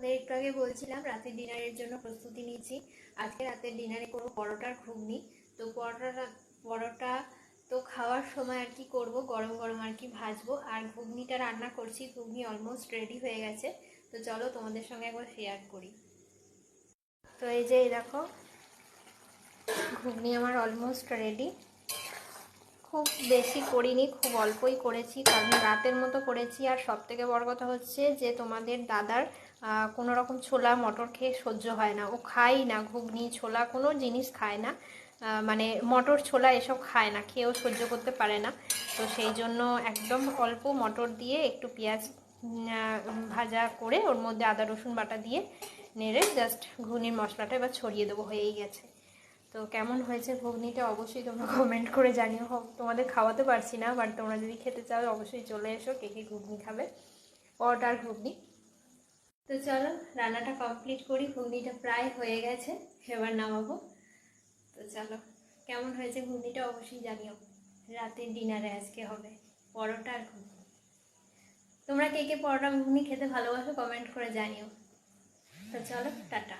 একটু আগে বলছিলাম, রাতের ডিনারের জন্য প্রস্তুতি নিচ্ছি আজকে রাতের ডিনারে করব পরোটার ঘুগনি তো পরোটাটা, পরোটা তো খাওয়ার সময় আর কি করব? গরম গরম আর কি ভাজবো। আর ঘুগনিটা রান্না করছি, ঘুগনি অলমোস্ট রেডি হয়ে গেছে। তো চলো তোমাদের সঙ্গে একবার শেয়ার করি। তো এই যে এই দেখো, ঘুগনি আমার অলমোস্ট রেডি খুব বেশি করিনি, খুব অল্পই করেছি, কারণ রাতের মতো করেছি। আর সব থেকে বড় কথা হচ্ছে যে, তোমাদের দাদার কোনো রকম ছোলা মটর খেয়ে সহ্য হয় না। ও খায় না, ঘুগনি, ছোলা, কোনো জিনিস খায় না। মানে মটর, ছোলা এসব খায় না, খেয়েও সহ্য করতে পারে না। তো সেই জন্য একদম অল্প মটর দিয়ে একটু পেঁয়াজ ভাজা করে ওর মধ্যে আদা, রসুন বাটা দিয়ে নেড়ে জাস্ট ঘুগনির মশলাটা এবার ছড়িয়ে দেবো, হয়েই গেছে। তো কেমন হয়েছে ঘুগনিটা অবশ্যই তোমরা কমেন্ট করে জানিও। হোক, তোমাদের খাওয়াতে পারছি না বাট তোমরা যদি খেতে চাও, অবশ্যই চলে এসো, কে কে ঘুগনি খাবে পরোটা আর ঘুগনি। তো চলো, রান্নাটা কমপ্লিট করি, ঘুগনিটা প্রায় হয়ে গেছে, এবার নামাবো। তো চলো, কেমন হয়েছে ঘুগনিটা অবশ্যই জানিও। রাতের ডিনারে আজকে হবে, পরোটা আর ঘুগনি। তোমরা কে কে পরোটা ঘুগনি খেতে ভালোবাসো কমেন্ট করে জানিও। তো চলো, টাটা।